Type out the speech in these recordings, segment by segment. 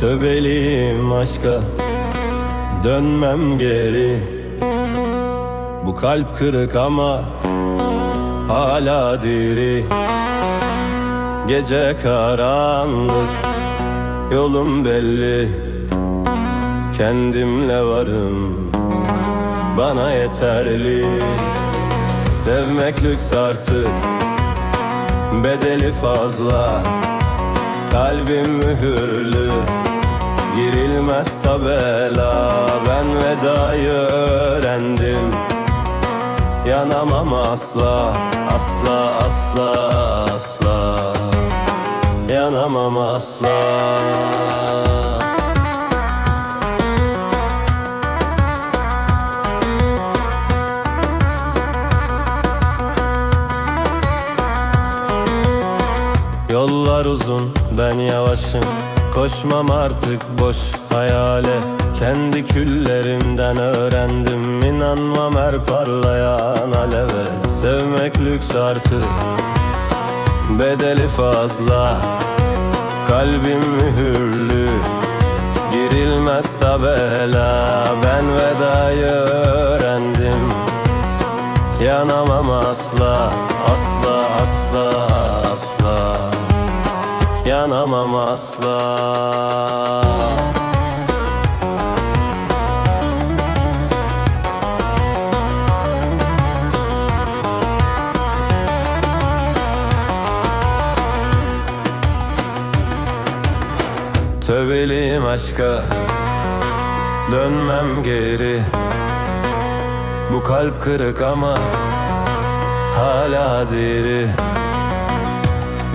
Tövbeliyim aşka. Dönmem geri. Bu kalp kırık ama Hala diri. Gece karanlık Yolum belli. Kendimle varım Bana yeterli. Sevmek lüks artık Bedeli fazla. Kalbim mühürlü Girilmez tabela Ben vedayı öğrendim. Yanamam asla Asla asla asla. Yanamam asla. Yollar uzun ben yavaşım Koşmam artık boş hayale. Kendi küllerimden öğrendim. İnanmam her parlayan aleve. Sevmek lüks artık. Bedeli fazla. Kalbim mühürlü. Girilmez tabela. Ben vedayı öğrendim. Yanamam asla Asla Yanamam asla. Tövbeliyim aşka. Dönmem geri. Bu kalp kırık ama Hala diri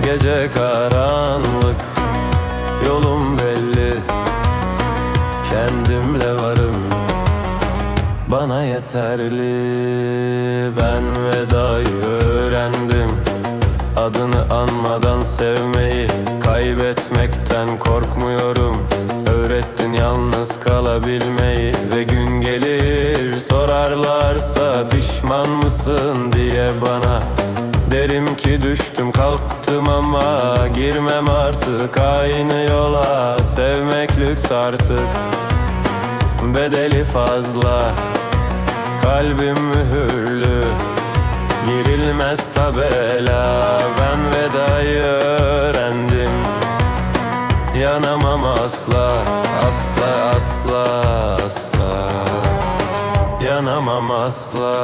Gece karanlık Yolum belli. Kendimle varım Bana yeterli. Ben vedayı öğrendim Adını anmadan sevmeyi. Kaybetmekten korkmuyorum Öğrettin yalnız kalabilmeyi. Ve gün gelir sorarlarsa Pişman mısın diye bana Düştüm kalktım ama Girmem artık. Aynı yola Sevmek lüks artık. Bedeli fazla Kalbim mühürlü. Girilmez tabela Ben vedayı öğrendim. Yanamam asla Asla asla asla. Yanamam asla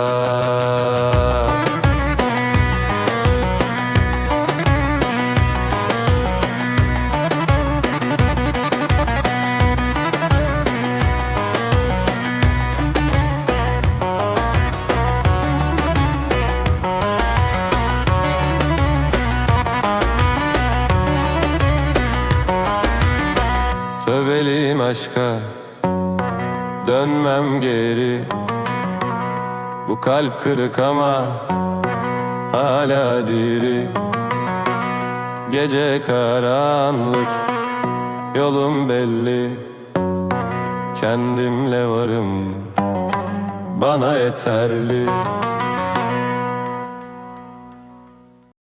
Tövbeliyim aşka. Dönmem geri. Bu kalp kırık ama Hala diri. Gece karanlık Yolum belli. Kendimle varım Bana yeterli